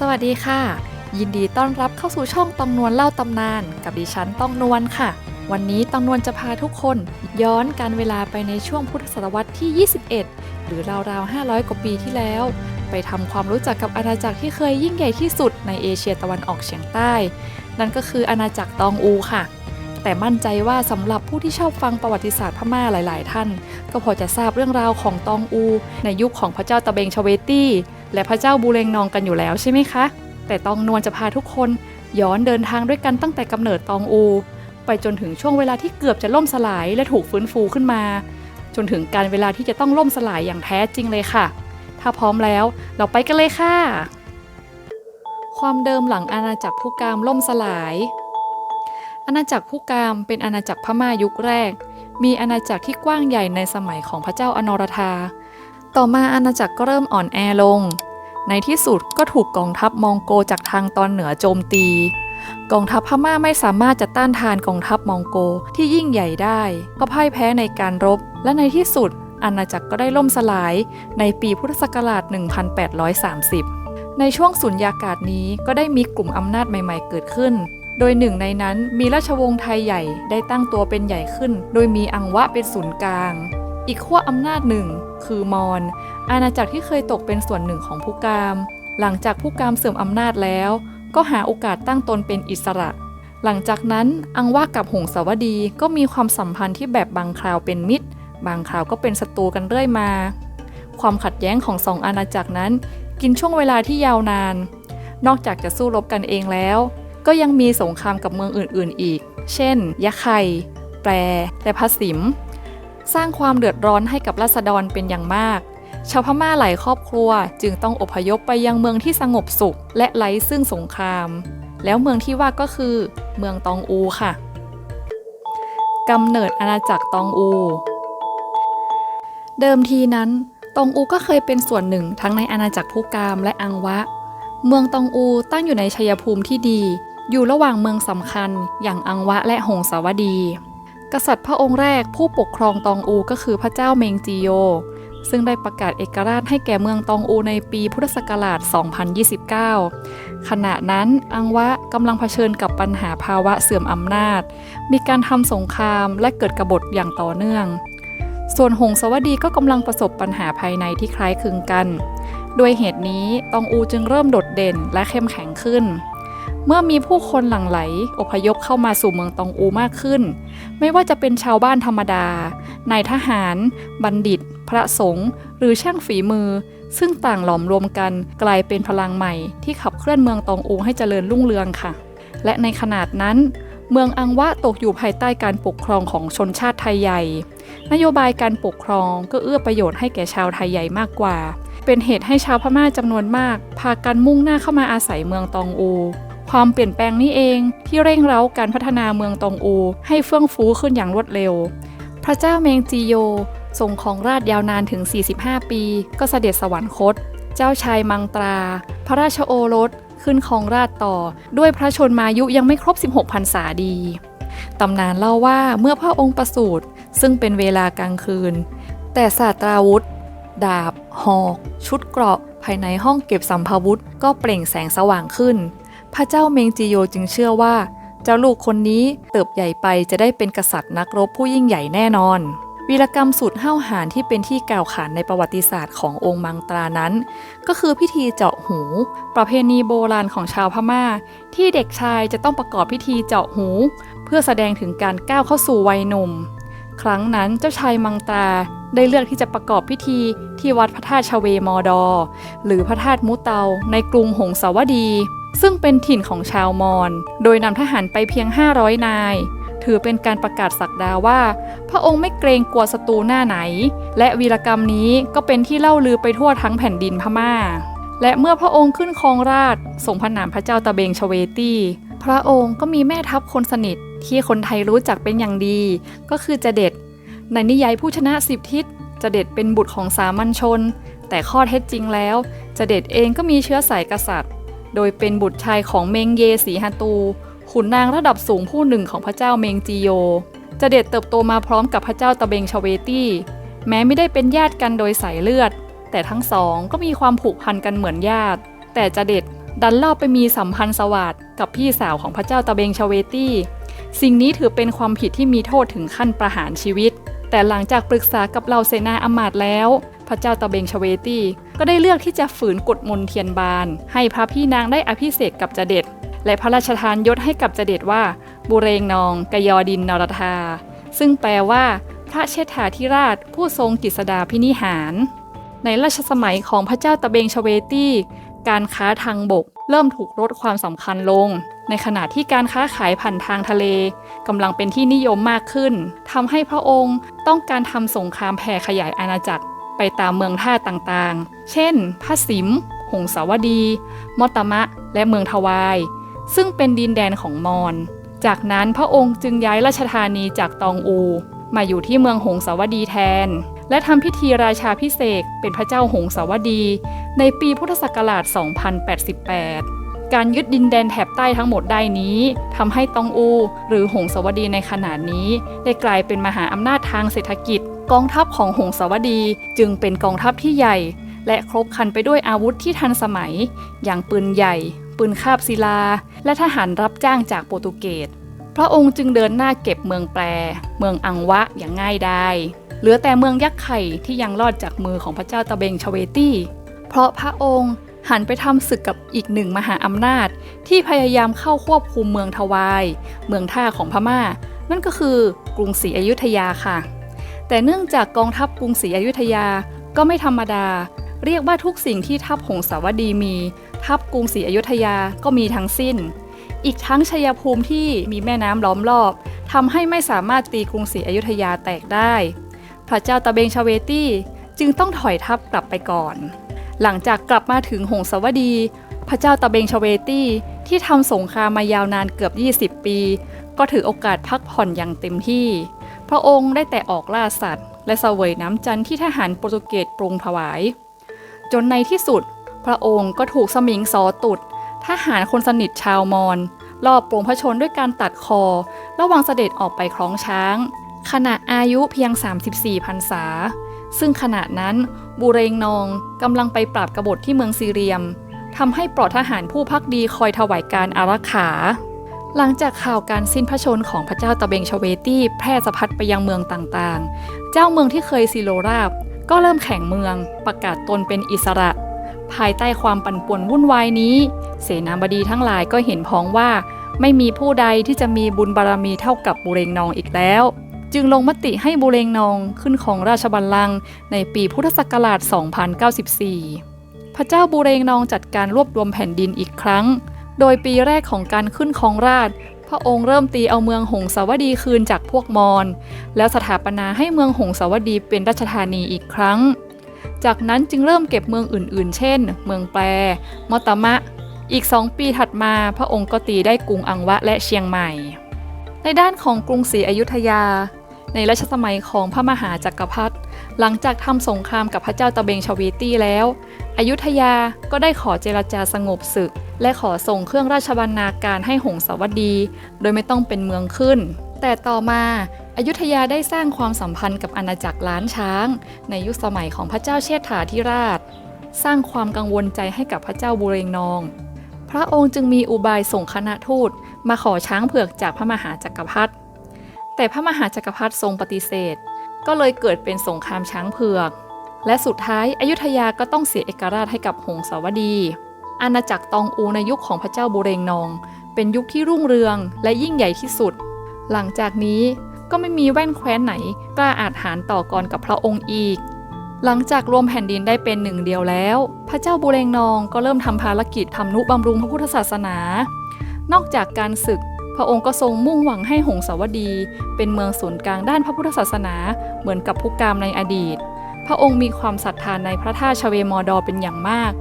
สวัสดีค่ะ ยินดีต้อนรับเข้าสู่ช่องตองนวลเล่าตำนาน กับดิฉันตองนวลค่ะ วันนี้ตองนวลจะพาทุกคน ย้อนการเวลาไปในช่วงพุทธศตวรรษที่ 21 หรือราวๆ 500 กว่าปีที่แล้ว ไปทำความรู้จักกับอาณาจักรที่เคยยิ่งใหญ่ที่สุดในเอเชียตะวันออกเฉียงใต้ นั่นก็คืออาณาจักรตองอูค่ะ แต่มั่นใจว่าสำหรับผู้ที่ชอบฟังประวัติศาสตร์พม่าหลาย ๆ ท่าน ก็พอจะทราบเรื่องราวของตองอู ในยุคของพระเจ้าตะเบงชเวตี้ และพระเจ้าบูเรงนองกันอยู่แล้วใช่ไหมคะ แต่ตองนวลจะพาทุกคนย้อนเดินทางด้วยกันตั้งแต่กำเนิดตองอู ไปจนถึงช่วงเวลาที่เกือบจะล่มสลายและถูกฟื้นฟูขึ้นมา จนถึงการเวลาที่จะต้องล่มสลายอย่างแท้จริงเลยค่ะ ถ้าพร้อมแล้วเราไปกันเลยค่ะ ความเดิมหลังอาณาจักรผู้กามล่มสลาย อาณาจักรผู้กามเป็นอาณาจักรพม่ายุคแรก มีอาณาจักรที่กว้างใหญ่ในสมัยของพระเจ้าอนรธาต่อมาอาณาจักรก็เริ่มอ่อนแอลง ในที่สุดก็ถูกกองทัพมองโกจากทางตอนเหนือโจมตี กองทัพพม่าไม่สามารถจะต้านทานกองทัพมองโกที่ยิ่งใหญ่ได้ ก็พ่ายแพ้ในการรบ และในที่สุด อาณาจักรก็ได้ล่มสลายในปีพุทธศักราช 1830 ในช่วงสุญญากาศนี้ก็ได้มีกลุ่มอำนาจใหม่ๆ เกิดขึ้น โดยหนึ่งในนั้นมีราชวงศ์ไทยใหญ่ได้ตั้งตัวเป็นใหญ่ขึ้น โดยมีอังวะเป็นศูนย์กลาง อีกขั้วอำนาจหนึ่ง คือมอญอาณาจักรที่เคยตกเป็นส่วนหนึ่งของผู้กาม หลังจากผู้กามเสื่อมอำนาจแล้ว ก็หาโอกาสตั้งตนเป็นอิสระ หลังจากนั้นอังวะกับหงสาวดีก็มีความสัมพันธ์ที่แบบบางคราวเป็นมิตร บางคราวก็เป็นศัตรูกันเรื่อยมา ความขัดแย้งของสองอาณาจักรนั้น กินช่วงเวลาที่ยาวนาน นอกจากจะสู้รบกันเองแล้ว ก็ยังมีสงครามกับเมืองอื่นๆอีก เช่น ยะไค แปร และพระสิม สร้างความเดือดร้อนให้กับราษฎรเป็นอย่างมาก ชาวพม่าหลายครอบครัวจึงต้องอพยพไปยังเมืองที่สงบสุข และไร้ซึ่งสงคราม แล้วเมืองที่ว่าก็คือ เมืองตองอูค่ะกำเนิดอาณาจักรตองอู เดิมทีนั้น ตองอูก็เคยเป็นส่วนหนึ่งทั้งในอาณาจักรผู้กามและอังวะ เมืองตองอูตั้งอยู่ในชัยภูมิที่ดี อยู่ระหว่างเมืองสำคัญอย่างอังวะและหงสาวดี กษัตริย์พระองค์แรกผู้ปกครองตองอูก็คือพระเจ้าเมงจีโย ซึ่งได้ประกาศเอกราชให้แก่เมืองตองอูในปีพุทธศักราช 2029 ขณะนั้นอังวะกำลังเผชิญกับปัญหาภาวะเสื่อมอำนาจ มีการทำสงครามและเกิดกบฏอย่างต่อเนื่อง ส่วนหงสาวดีก็กำลังประสบปัญหาภายในที่คล้ายคลึงกัน ด้วยเหตุนี้ตองอูจึงเริ่มโดดเด่นและเข้มแข็งขึ้น เมื่อมีผู้คนหลั่งไหล อพยพเข้ามาสู่เมืองตองอูมากขึ้น ไม่ว่าจะเป็นชาวบ้านธรรมดา นายทหาร บัณฑิต พระสงฆ์ หรือช่างฝีมือ ซึ่งต่างหลอมรวมกันกลายเป็นพลังใหม่ที่ขับเคลื่อนเมืองตองอูให้เจริญรุ่งเรืองค่ะ และในขนาดนั้น เมืองอังวะตกอยู่ภายใต้การปกครองของชนชาติไทยใหญ่ นโยบายการปกครองก็เอื้อประโยชน์ให้แก่ชาวไทยใหญ่มากกว่า เป็นเหตุให้ชาวพม่าจำนวนมาก พากันมุ่งหน้าเข้ามาอาศัยเมืองตองอู ความเปลี่ยนแปลงนี้เองที่เร่งเร้าการพัฒนาเมืองตองอู ให้เฟื่องฟูขึ้นอย่างรวดเร็ว พระเจ้าเมงจีโยทรงของราชยาวนานถึง 45 ปี ก็เสด็จสวรรคต เจ้าชายมังตรา พระราชโอรสขึ้นครองราชต่อ ด้วยพระชนมายุยังไม่ครบ 16พรรษาดี ตำนานเล่าว่าเมื่อพระองค์ประสูติซึ่งเป็นเวลากลางคืน แต่ศาสตราวุธ ดาบ หอก ชุดเกราะ ภายในห้องเก็บสัมภาวุธ ก็เปล่งแสงสว่างขึ้น พระเจ้าเมงจีโยจึงเชื่อว่า เจ้าลูกคนนี้เติบใหญ่ไปจะได้เป็นกษัตริย์นักรบผู้ยิ่งใหญ่แน่นอน วีรกรรมสุดห้าวหาญที่เป็นที่กล่าวขานในประวัติศาสตร์ขององค์มังตรานั้น ก็คือพิธีเจาะหู ประเพณีโบราณของชาวพม่า ที่เด็กชายจะต้องประกอบพิธีเจาะหู เพื่อแสดงถึงการก้าวเข้าสู่วัยหนุ่ม ครั้งนั้นเจ้าชายมังตราได้เลือกที่จะประกอบพิธีที่วัดพระธาตุชเวมอดอ หรือพระธาตุมุเตาในกรุงหงสาวดี ซึ่งเป็นถิ่นของชาวมอญ โดยนำทหารไปเพียง 500 นาย ถือเป็นการประกาศสักดาว่า พระองค์ไม่เกรงกลัวศัตรูหน้าไหน และวีรกรรมนี้ก็เป็นที่เล่าลือไปทั่วทั้งแผ่นดินพม่า และเมื่อพระองค์ขึ้นครองราชทรงพระนามพระเจ้าตะเบงชเวตีพระองค์ก็มีแม่ทัพคนสนิทที่คนไทยรู้จักเป็นอย่างดี ก็คือจะเด็ด ในนิยายผู้ชนะสิบทิศจะเด็ดเป็นบุตรของสามัญชน แต่ข้อเท็จจริงแล้ว จะเด็ดเองก็มีเชื้อสายกษัตริย์ โดยเป็นบุตรชายของเมงเยสีฮัตู ขุนนางระดับสูงผู้หนึ่งของพระเจ้าเมงจีโยจะเด็ดเติบโตมาพร้อมกับพระเจ้าตะเบงชเวตี้ แม้ไม่ได้เป็นญาติกันโดยสายเลือด แต่ทั้งสองก็มีความผูกพันกันเหมือนญาติ แต่จะเด็ดดันเล่าไปมีสัมพันธ์สวัสดกับพี่สาวของพระเจ้าตะเบงชเวตี้ สิ่งนี้ถือเป็นความผิดที่มีโทษถึงขั้นประหารชีวิต แต่หลังจากปรึกษากับเหล่าเสนาอมาตแล้ว พระเจ้าตะเบงชเวตี้ก็ได้เลือกที่จะฝืนกฎมนเทียนบาน ให้พระพี่นางได้อภิเษกกับจเด็ดและพระราชทานยศให้กับจเด็ดว่า บุเรงนองกยอดินนรธา ซึ่งแปลว่าพระเชษฐาธิราชผู้ทรงกิษดาพินิหาร ในรัชสมัยของพระเจ้าตะเบงชเวตี้การค้าทางบกเริ่มถูกลดความสำคัญลง ในขณะที่การค้าขายผ่านทางทะเลกำลังเป็นที่นิยมมากขึ้นทำให้พระองค์ต้องการทำสงครามแผ่ขยายอาณาจักร ไปตามเมืองท่าต่างๆ เช่นพระสิม หงสาวดี มอตมะ และเมืองทวาย ซึ่งเป็นดินแดนของมอญ จากนั้นพระองค์จึงย้ายราชธานีจากตองอู มาอยู่ที่เมืองหงสาวดีแทน และทำพิธีราชาพิเศษเป็นพระเจ้าหงสาวดี ในปีพุทธศักราช 2088การยึดดินแดนแถบใต้ทั้งหมดได้นี้ทำให้ตองอู หรือหงสาวดีในขณะนี้ ได้กลายเป็นมหาอำนาจทางเศรษฐกิจ กองทัพของหงสาวดีจึงเป็นกองทัพที่ใหญ่ และครบครันไปด้วยอาวุธที่ทันสมัย อย่างปืนใหญ่ ปืนคาบศิลา และทหารรับจ้างจากโปรตุเกส พระองค์จึงเดินหน้าเก็บเมืองแปร เมืองอังวะอย่างง่ายดายเหลือแต่เมืองยักษ์ไข่ที่ยังรอดจากมือของพระเจ้าตะเบงชเวตี้ เพราะพระองค์หันไปทำศึกกับอีกหนึ่งมหาอำนาจ ที่พยายามเข้าควบคุมเมืองทวาย เมืองท่าของพม่า นั่นก็คือกรุงศรีอยุธยาค่ะ แต่เนื่องจากกองทัพกรุงศรีอยุธยาก็ไม่ธรรมดา เรียกว่าทุกสิ่งที่ทัพหงสาวดีมี ทัพกรุงศรีอยุธยาก็มีทั้งสิ้น อีกทั้งชัยภูมิที่มีแม่น้ำล้อมรอบทำให้ไม่สามารถตีกรุงศรีอยุธยาแตกได้ พระเจ้าตะเบงชเวตี้จึงต้องถอยทัพกลับไปก่อน หลังจากกลับมาถึงหงสาวดี พระเจ้าตะเบงชเวตี้ที่ทำสงครามมายาวนานเกือบ 20 ปี ก็ถือโอกาสพักผ่อนอย่างเต็มที่ พระองค์ได้แต่ออกล่าสัตว์ และเสวยน้ำจันทร์ที่ทหารโปรตุเกสปรุงถวาย จนในที่สุด พระองค์ก็ถูกสมิงซอตุดทหารคนสนิทชาวมอญลอบปลงพระชนด้วยการตัดคอ ระหว่างเสด็จออกไปคล้องช้าง ขณะอายุเพียง 34พรรษา ซึ่งขณะนั้นบูเรงนองกำลังไปปราบกบฏที่เมืองซีเรียมทำให้ปลอดทหารผู้พักดีคอยถวายการอารักขา หลังจากข่าวการสิ้นพระชนของพระเจ้าตะเบงชเวตี้แพร่สะพัดไปยังเมืองต่างๆ เจ้าเมืองที่เคยซีโรราบ ก็เริ่มแข่งเมืองประกาศตนเป็นอิสระ ภายใต้ความปั่นป่วนวุ่นวายนี้ เสนาบดีทั้งหลายก็เห็นพ้องว่า ไม่มีผู้ใดที่จะมีบุญบารมีเท่ากับบุเรงนองอีกแล้ว จึงลงมติให้บุเรงนองขึ้นของราชบัลลังก์ในปีพุทธศักราช 2094 พระเจ้าบุเรงนองจัดการรวบรวมแผ่นดินอีกครั้ง โดยปีแรกของการขึ้นของราชพระองค์เริ่มตีเอาเมืองหงสาวดีคืนจากพวกมอญแล้วสถาปนาให้เมืองหงสาวดีเป็นราชธานีอีกครั้ง จากนั้นจึงเริ่มเก็บเมืองอื่นๆ เช่น เมืองแปรมอตมะ อีกสองปีถัดมาพระองค์ก็ตีได้กรุงอังวะและเชียงใหม่ ในด้านของกรุงศรีอยุธยา ในรัชสมัยของพระมหาจักรพรรดิ หลังจากทำสงครามกับพระเจ้าตะเบงชเวตี้แล้ว อยุธยาก็ได้ขอเจรจาสงบศึก และขอส่งเครื่องราชบรรณาการให้หงสาวดี โดยไม่ต้องเป็นเมืองขึ้น แต่ต่อมาอายุทยาได้สร้างความสัมพันธ์กับอาณาจักรล้านช้าง ในยุคสมัยของพระเจ้าเชษฐาธิราช สร้างความกังวลใจให้กับพระเจ้าบุเรงนอง พระองค์จึงมีอุบายส่งคณะทูตมาขอช้างเผือกจากพระมหาจักรพรรดิแต่พระมหาจักรพรรดิทรงปฏิเสธ ก็เลยเกิดเป็นสงครามช้างเผือก และสุดท้ายอายุธยาก็ต้องเสียเอกราชให้กับหงสาวดี อาณาจักรตองอูในยุคของพระเจ้าบุเรงนอง เป็นยุคที่รุ่งเรืองและยิ่งใหญ่ที่สุด หลังจากนี้ก็ไม่มีแว่นแคว้นไหนกล้าอาจหารต่อกรกับพระองค์อีก หลังจากรวมแผ่นดินได้เป็นหนึ่งเดียวแล้ว พระเจ้าบุเรงนองก็เริ่มทำภารกิจทำนุบำรุงพระพุทธศาสนา นอกจากการศึก พระองค์ก็ทรงมุ่งหวังให้หงสาวดี เป็นเมืองศูนย์กลางด้านพระพุทธศาสนา เหมือนกับพุกามในอดีต พระองค์มีความศรัทธานในพระธาตุชเวมอดอเป็นอย่างมาก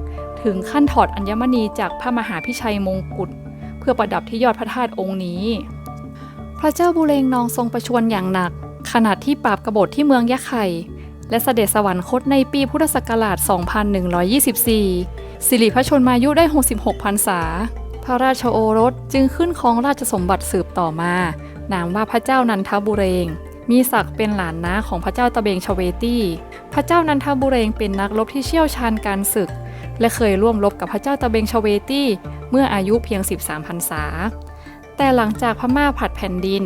ถึงขั้นถอดอัญมณีจากพระมหาพิชัยมงกุฎเพื่อประดับที่ยอดพระธาตุองค์นี้ พระเจ้าบุเรงนองทรงประชวรอย่างหนัก ขณะที่ปราบกบฏที่เมืองยะไข่และเสด็จสวรรคตในปีพุทธศักราช 2124 สิริพระชนมายุได้ 66พรรษา พระราชโอรสจึงขึ้นครองราชสมบัติสืบต่อมา นามว่าพระเจ้านันทบุเรง มีศักดิ์เป็นหลานน้าของพระเจ้าตะเบงชเวตี้ พระเจ้านันทบุเรงเป็นนักรบที่เชี่ยวชาญการศึก และเคยร่วมรบกับพระเจ้าตะเบงชเวตี้ เมื่ออายุเพียง 13พรรษา แต่หลังจากพม่าผัดแผ่นดิน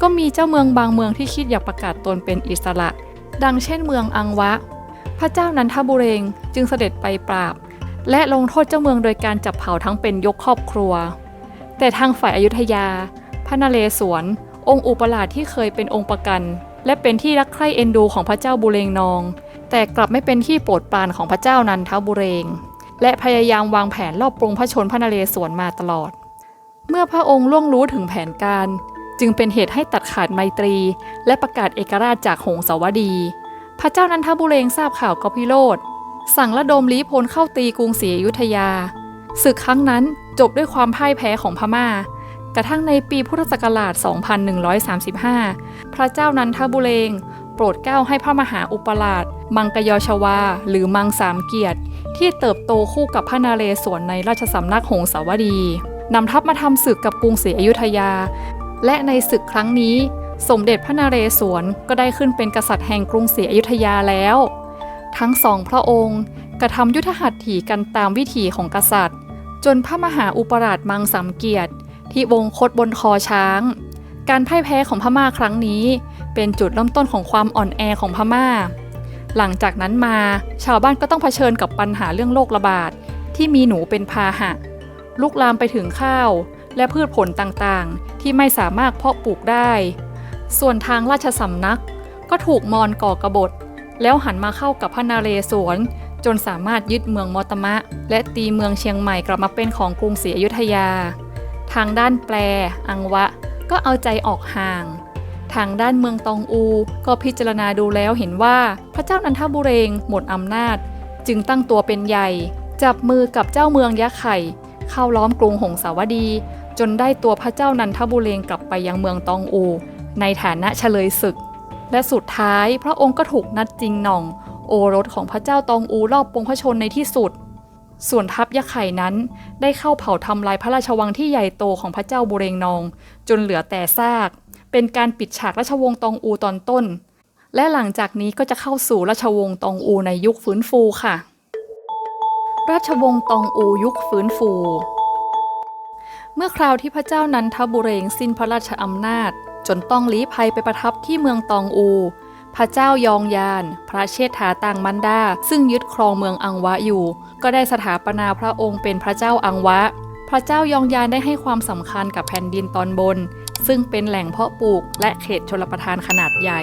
ก็มีเจ้าเมืองบางเมืองที่คิดอยากประกาศตนเป็นอิสระ ดังเช่นเมืองอังวะ พระเจ้านันทบุเรงจึงเสด็จไปปราบ และลงโทษเจ้าเมืองโดยการจับเผาทั้งเป็นยกครอบครัว แต่ทางฝ่ายอายุทยา พระนเรศวร องค์อุปราชที่เคยเป็นองค์ประกัน และเป็นที่รักใคร่เอ็นดูของพระเจ้าบุเรงนอง แต่กลับไม่เป็นที่โปรดปรานของพระเจ้านันทบุเรง และพยายามวางแผนรอบปรุงพระชนพระนเรศวรมาตลอด เมื่อพระองค์ล่วงรู้ถึงแผนการ จึงเป็นเหตุให้ตัดขาดไมตรี และประกาศเอกราชจากหงสาวดี พระเจ้านันทบุเรงทราบข่าวก็พิโรธ สั่งระดมลี้พลเข้าตีกรุงศรีอยุธยา ศึกครั้งนั้นจบด้วยความพ่ายแพ้ของพม่า กระทั่งในปีพุทธศักราช 2135 พระเจ้านันทบุเรง โปรดเกล้าให้พระมหาอุปราช มังกยชวา หรือมังสามเกียรติ ที่เติบโตคู่กับพระนาเรศวรในราชสำนักหงสาวดี นำทัพมาทำศึกกับกรุงศรีอยุธยา และในศึกครั้งนี้ สมเด็จพระนาเรศวรก็ได้ขึ้นเป็นกษัตริย์แห่งกรุงศรีอยุธยาแล้ว ทั้งสองพระองค์กระทำยุทธหัตถีกันตามวิถีของกษัตริย์ จนพระมหาอุปราชมังสามเกียรติ ที่วงคตบนคอช้าง การพ่ายแพ้ของพม่าครั้งนี้ เป็นจุดเริ่มต้นของความอ่อนแอของพม่า หลังจากนั้นมาชาวบ้านก็ต้องเผชิญกับปัญหาเรื่องโรคระบาดที่มีหนูเป็นพาหะ ลุกลามไปถึงข้าว และพืชผลต่างๆ ที่ไม่สามารถเพาะปลูกได้ ส่วนทางราชสำนักก็ถูกมอญก่อกระบฏ แล้วหันมาเข้ากับพระนาเรศวร จนสามารถยึดเมืองมอตมะ และตีเมืองเชียงใหม่กลับมาเป็นของกรุงศรีอยุธยา ทางด้านแปล อังวะ ก็เอาใจออกห่าง ทางด้านเมืองตองอู ก็พิจารณาดูแล้วเห็นว่าพระเจ้านันทบุเรง หมดอำนาจ จึงตั้งตัวเป็นใหญ่ จับมือกับเจ้าเมืองยะไข่ เข้าล้อมกรุงหงสาวดี จนได้ตัวพระเจ้านันทบุเรงกลับไปยังเมืองตองอู ในฐานะเฉลยศึก และสุดท้ายพระองค์ก็ถูกนัดจริงหน่อง โอรสของพระเจ้าตองอูรอบปงพระชนในที่สุด ส่วนทัพยะไข่นั้น ได้เข้าเผาทำลายพระราชวังที่ใหญ่โตของพระเจ้าบุเรงนอง จนเหลือแต่ซาก เป็นการปิดฉากราชวงศ์ตองอูตอนต้น และหลังจากนี้ก็จะเข้าสู่ราชวงศ์ตองอูในยุคฟื้นฟูค่ะ ราชวงศ์ตองอูยุคฟื้นฟู เมื่อคราวที่พระเจ้านันทบุเรงสิ้นพระราชอำนาจ จนต้องลี้ภัยไปประทับที่เมืองตองอู พระเจ้ายองยาน พระเชษฐาต่างมันดา ซึ่งยึดครองเมืองอังวะอยู่ ก็ได้สถาปนาพระองค์เป็นพระเจ้าอังวะ พระเจ้ายองยานได้ให้ความสำคัญกับแผ่นดินตอนบน ซึ่งเป็นแหล่งเพาะปลูก และเขตชลประทานขนาดใหญ่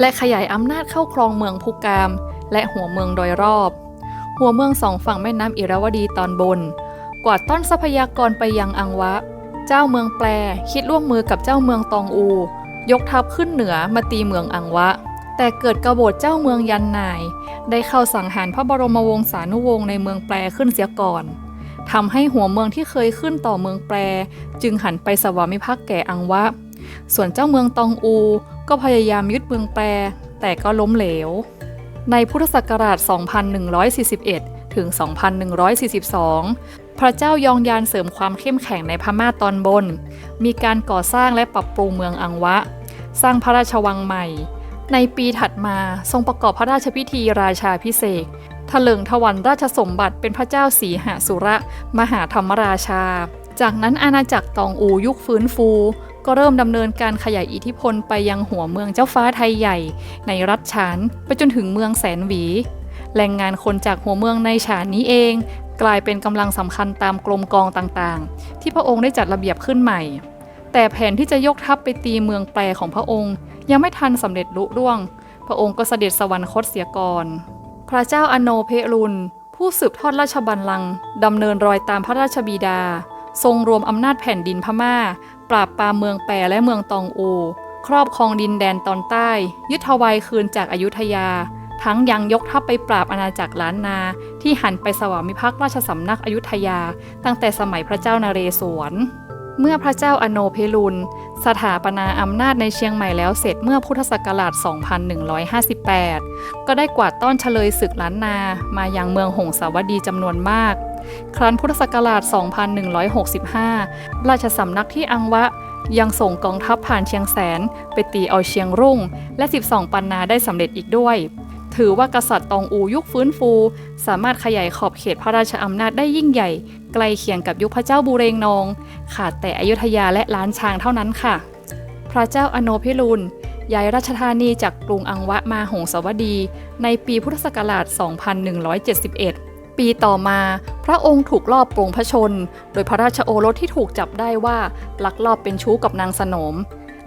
และขยายอำนาจเข้าครองเมืองภูกาม และหัวเมืองโดยรอบ หัวเมืองสองฝั่งแม่น้ำอิระวดีตอนบน กวาดต้อนทรัพยากรไปยังอังวะ เจ้าเมืองแปรคิดร่วมมือกับเจ้าเมืองตองอู ยกทัพขึ้นเหนือมาตีเมืองอังวะ แต่เกิดกบฏเจ้าเมืองยันนาย ได้เข้าสังหารพระบรมวงศานุวงศ์ในเมืองแปรขึ้นเสียก่อนทำให้หัวเมืองที่เคยขึ้นต่อเมืองแปร จึงหันไปสวามิภักดิ์แก่อังวะ ส่วนเจ้าเมืองตองอู ก็พยายามยึดเมืองแปร แต่ก็ล้มเหลว ในพุทธศักราช 2141 ถึง 2142 พระเจ้ายองยานเสริมความเข้มแข็งในพม่าตอนบน มีการก่อสร้างและปรับปรุงเมืองอังวะ สร้างพระราชวังใหม่ ในปีถัดมาทรงประกอบพระราชพิธีราชาพิเศษถลิงถวันราชสมบัติเป็นพระเจ้าสีหสุระ มหาธรรมราชา จากนั้นอาณาจักรตองอูยุคฟื้นฟู ก็เริ่มดำเนินการขยายอิทธิพลไปยังหัวเมืองเจ้าฟ้าไทยใหญ่ ในรัฐฉานไปจนถึงเมืองแสนหวี แรงงานคนจากหัวเมืองในฉานนี้เอง กลายเป็นกำลังสำคัญตามกรมกองต่างๆ ที่พระองค์ได้จัดระเบียบขึ้นใหม่ แต่แผนที่จะยกทัพไปตีเมืองแปรของพระองค์ ยังไม่ทันสำเร็จลุล่วง พระองค์ก็เสด็จสวรรคตเสียก่อน พระเจ้าอโนเพรุนผู้สืบทอดราชบัลลังก์ดำเนินรอยตามพระราชบิดา ทรงรวมอำนาจแผ่นดินพม่า ปราบปรามเมืองแปรและเมืองตองอู ครอบครองดินแดนตอนใต้ ยึดทวายคืนจากอายุทยา ทั้งยังยกทัพไปปราบอาณาจักรล้านนา ที่หันไปสวามิภักดิ์ราชสำนักอยุธยา ตั้งแต่สมัยพระเจ้านเรศวร เมื่อพระเจ้าอโนเพลุน สถาปนาอำนาจในเชียงใหม่แล้วเสร็จเมื่อพุทธศักราช 2158 ก็ได้กวาดต้อนเฉลยศึกล้านนามายังเมืองหงสาวดีจำนวนมาก ครั้นพุทธศักราช 2165 ราชสำนักที่อังวะยังส่งกองทัพผ่านเชียงแสน ไปตีเอาเชียงรุ่ง และ 12 ปันนาได้สำเร็จอีกด้วย ถือว่ากษัตริย์ตองอูยุคฟื้นฟู สามารถขยายขอบเขตพระราชอำนาจได้ยิ่งใหญ่ ใกล้เคียงกับยุคพระเจ้าบูเรงนอง ขาดแต่อยุธยาและล้านช้างเท่านั้นค่ะ พระเจ้าอโนพิรุณย้ายราชธานีจากกรุงอังวะมาหงสาวดี ในปีพุทธศักราช 2171 ปีต่อมาพระองค์ถูกลอบปลงพระชน โดยพระราชโอรสที่ถูกจับได้ว่าลักลอบเป็นชู้กับนางสนม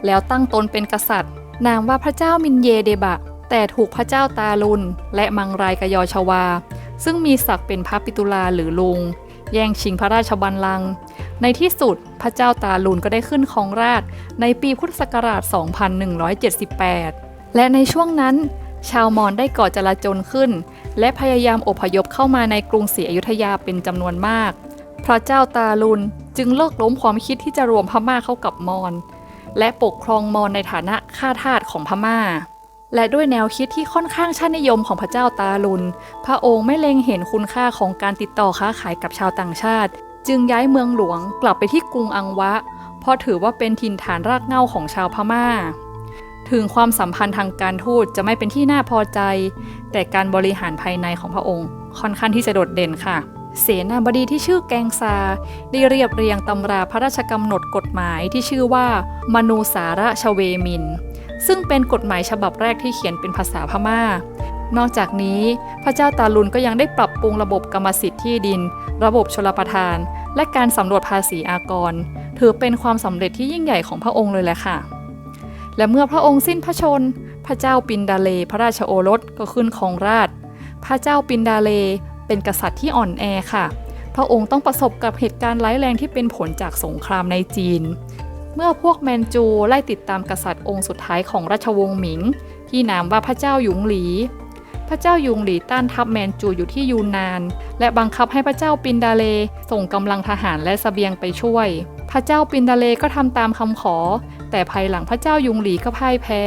แล้วตั้งตนเป็นกษัตริย์ นามว่าพระเจ้ามินเยเดบะ แต่ถูกพระเจ้าตาลุนและมังรายกยอชวา ซึ่งมีศักดิ์เป็นพระปิตุลาหรือลุง แย่งชิงพระราชบัลลังก์ในที่สุดพระเจ้าตาลุนก็ได้ขึ้นครองราชในปีพุทธศักราช 2178 และในช่วงนั้น ชาวมอญได้ก่อจลาจลขึ้น และพยายามอพยพเข้ามาในกรุงศรีอยุธยาเป็นจำนวนมาก พระเจ้าตาลุนจึงเลิกล้มความคิดที่จะรวมพม่าเข้ากับมอญและปกครองมอญในฐานะข้าทาสของพม่า และด้วยแนวคิดที่ค่อนข้างชาตินิยมของพระเจ้าตาลุน พระองค์ไม่เล็งเห็นคุณค่าของการติดต่อค้าขายกับชาวต่างชาติ จึงย้ายเมืองหลวงกลับไปที่กรุงอังวะ เพราะถือว่าเป็นถิ่นฐานรากเหง้าของชาวพม่า ถึงความสัมพันธ์ทางการทูตจะไม่เป็นที่น่าพอใจ แต่การบริหารภายในของพระองค์ ค่อนข้างที่จะโดดเด่นค่ะเสนาบดีที่ชื่อแกงซาได้เรียบเรียงตำราพระราชกำหนดกฎหมายที่ชื่อว่า มนูสาระชเวมิน ซึ่งเป็นกฎหมายฉบับแรกที่เขียนเป็นภาษาพม่า นอกจากนี้พระเจ้าตาลุนก็ยังได้ปรับปรุงระบบกรรมสิทธิ์ที่ดิน ระบบชลประทาน และการสำรวจภาษีอากร ถือเป็นความสำเร็จที่ยิ่งใหญ่ของพระองค์เลยแหละค่ะ และเมื่อพระองค์สิ้นพระชน พระเจ้าปินดาเลพระราชโอรสก็ขึ้นครองราช พระเจ้าปินดาเลเป็นกษัตริย์ที่อ่อนแอค่ะ พระองค์ต้องประสบกับเหตุการณ์ร้ายแรงที่เป็นผลจากสงครามในจีน เมื่อพวกแมนจูไล่ติดตามกษัตริย์องค์สุดท้ายของราชวงศ์หมิง ที่นามว่าพระเจ้าหยุงหลี พระเจ้ายุงหลีต้านทัพแมนจูอยู่ที่ยูนนาน และบังคับให้พระเจ้าปินดาเลส่งกำลังทหารและสเสบียงไปช่วย พระเจ้าปินดาเลก็ทำตามคำขอ แต่ภายหลังพระเจ้ายุงหลีก็พ่ายแพ้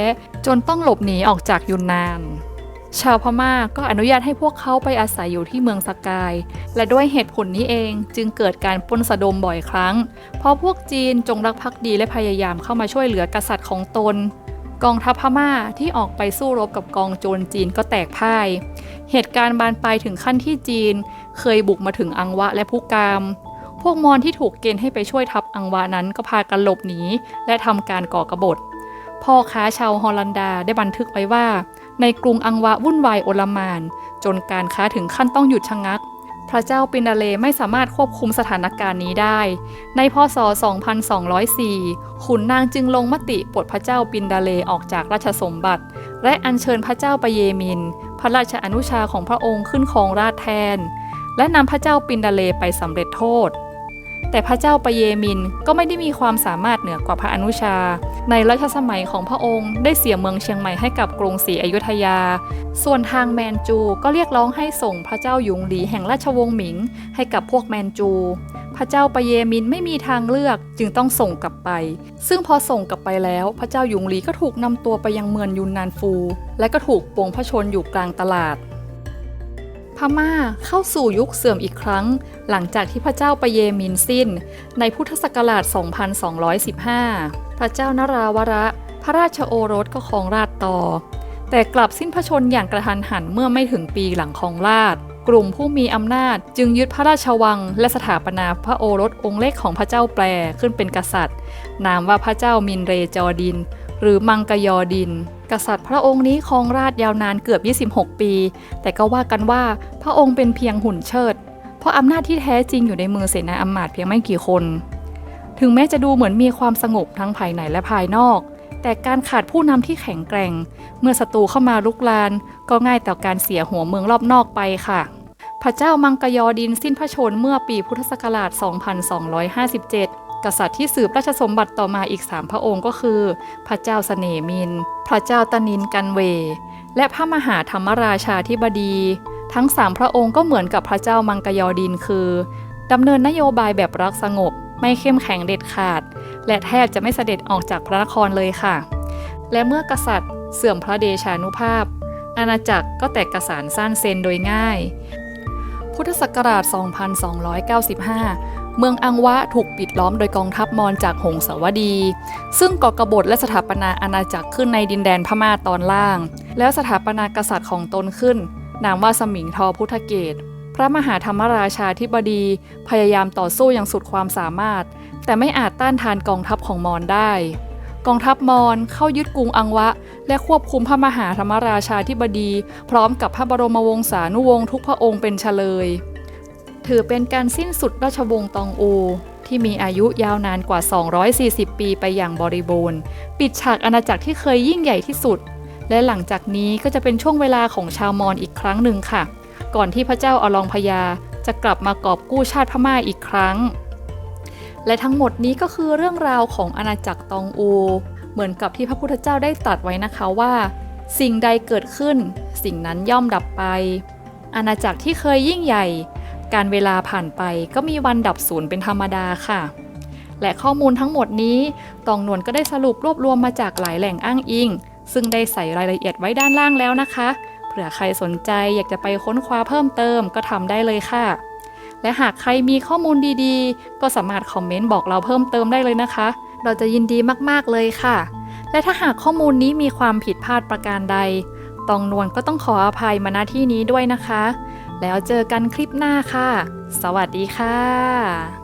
จนต้องหลบหนีออกจากยูนนาน ชาวพม่าก็อนุญาตให้พวกเขาไปอาศัยอยู่ที่เมืองสกาย และด้วยเหตุผลนี้เองจึงเกิดการปนสะดมบ่อยครั้ง เพราะพวกจีนจงรักภักดีและพยายามเข้ามาช่วยเหลือกษัตริย์ของตน กองทัพพม่าที่ออกไปสู้รบกับกองโจรจีนก็แตกพ่าย เหตุการณ์บานปลายถึงขั้นที่จีน เคยบุกมาถึงอังวะและพุกาม พวกมอญที่ถูกเกณฑ์ให้ไปช่วยทัพอังวะนั้นก็พากันหลบหนีและทำการก่อกรบฏพ่อค้าชาวฮอลันดาได้บันทึกไว้ว่า ในกรุงอังวะวุ่นวายโอลมาน จนการค้าถึงขั้นต้องหยุดชะงัก พระเจ้าปินาเลไม่สามารถควบคุมสถานการณ์นี้ได้ ในพศ 2204 ขุนนางจึงลงมติปลดพระเจ้าปินดาเลออกจากราชสมบัติ และอัญเชิญพระเจ้าปเยมิน พระราชอนุชาของพระองค์ขึ้นครองราชแทน และนำพระเจ้าปินดาเลไปสำเร็จโทษ แต่พระเจ้าปเยมินก็ไม่ได้มีความสามารถเหนือกว่าพระอนุชา ในรัชสมัยของพระองค์ได้เสียเมืองเชียงใหม่ให้กับกรุงศรีอยุธยา ส่วนทางแมนจูก็เรียกร้องให้ส่งพระเจ้าหยุงหลีแห่งราชวงศ์หมิง ให้กับพวกแมนจู พระเจ้าปเยมินไม่มีทางเลือกจึงต้องส่งกลับไป ซึ่งพอส่งกลับไปแล้ว พระเจ้าหยุงหลีก็ถูกนำตัวไปยังเมืองยุนนานฟู และก็ถูกปลงพระชนอยู่กลางตลาด พม่าเข้าสู่ยุคเสื่อมอีกครั้ง หลังจากที่พระเจ้าปเยมินสิ้น ในพุทธศักราช 2215 พระเจ้านราวระ พระราชโอรสก็ครองราชต่อ แต่กลับสิ้นพระชนอย่างกระทันหันเมื่อไม่ถึงปีหลังครองราชกลุ่มผู้มีอำนาจจึงยึดพระราชวัง และสถาปนาพระโอรสองค์เล็กของพระเจ้าแปรขึ้นเป็นกษัตริย์ นามว่าพระเจ้ามินเรจอดิน หรือมังกยอดิน กษัตริย์พระองค์นี้ครองราชยาวนานเกือบ 26 ปี แต่ก็ว่ากันว่าพระองค์เป็นเพียงหุ่นเชิด เพราะอำนาจที่แท้จริงอยู่ในมือเสนาอำมาตย์เพียงไม่กี่คน ถึงแม้จะดูเหมือนมีความสงบทั้งภายในและภายนอก แต่การขาดผู้นำที่แข็งแกร่ง เมื่อศัตรูเข้ามาลุกลาน ก็ง่ายต่อการเสียหัวเมืองรอบนอกไปค่ะ พระเจ้ามังกยอดินสิ้นพระชนเมื่อปีพุทธศักราช 2257 กษัตริย์ที่สืบราชสมบัติต่อมาอีก 3 พระองค์ก็คือ พระเจ้าเสน่มิน พระเจ้าตนินกันเว และพระมหาธรรมราชาธิบดี ทั้ง 3 พระองค์ก็เหมือนกับพระเจ้ามังกยอดินคือดำเนินนโยบายแบบรักสงบ ไม่เข้มแข็งเด็ดขาด และแทบจะไม่เสด็จออกจากพระนครเลยค่ะ และเมื่อกษัตริย์เสื่อมพระเดชานุภาพ อาณาจักรก็แตกกระสานสั้นเซนโดยง่าย พุทธศักราช 2295 เมืองอังวะถูกปิดล้อมโดยกองทัพมอญจากหงสาวดี ซึ่งก่อกบฏและสถาปนาอาณาจักรขึ้นในดินแดนพม่าตอนล่าง แล้วสถาปนากษัตริย์ของตนขึ้น นามว่าสมิงทอพุทธเกต พระมหาธรรมราชาธิบดีพยายามต่อสู้อย่างสุดความสามารถ แต่ไม่อาจต้านทานกองทัพของมอญได้กองทัพมอญเข้ายึดกรุงอังวะ และควบคุมพระมหาธรรมราชาธิบดี พร้อมกับพระบรมวงศานุวงศ์ทุกพระองค์เป็นเฉลย ถือเป็นการสิ้นสุดราชวงศ์ตองอู ที่มีอายุยาวนานกว่า 240 ปีไปอย่างบริบูรณ์ ปิดฉากอาณาจักรที่เคยยิ่งใหญ่ที่สุด และหลังจากนี้ก็จะเป็นช่วงเวลาของชาวมอญอีกครั้งหนึ่งค่ะ ก่อนที่พระเจ้าอลองพญาจะกลับมากอบกู้ชาติพม่าอีกครั้ง และทั้งหมดนี้ก็คือเรื่องราวของอาณาจักรตองอู เหมือนกับที่พระพุทธเจ้าได้ตรัสไว้นะคะว่า สิ่งใดเกิดขึ้น สิ่งนั้นย่อมดับไป อาณาจักรที่เคยยิ่งใหญ่ การเวลาผ่านไปก็มีวันดับสูญเป็นธรรมดาค่ะ และข้อมูลทั้งหมดนี้ตองนวลก็ได้สรุปรวบรวมมาจากหลายแหล่งอ้างอิง ซึ่งได้ใส่รายละเอียดไว้ด้านล่างแล้วนะคะ เผื่อใครสนใจอยากจะไปค้นคว้าเพิ่มเติมก็ทำได้เลยค่ะ และหากใครมีข้อมูลดีๆ ก็สามารถคอมเมนต์บอกเราเพิ่มเติมได้เลยนะคะ เราจะยินดีมากๆเลยค่ะ และถ้าหากข้อมูลนี้มีความผิดพลาดประการใดตองนวลก็ต้องขออภัยมาณที่นี้ด้วยนะคะ แล้วเจอกันคลิปหน้าค่ะ สวัสดีค่ะ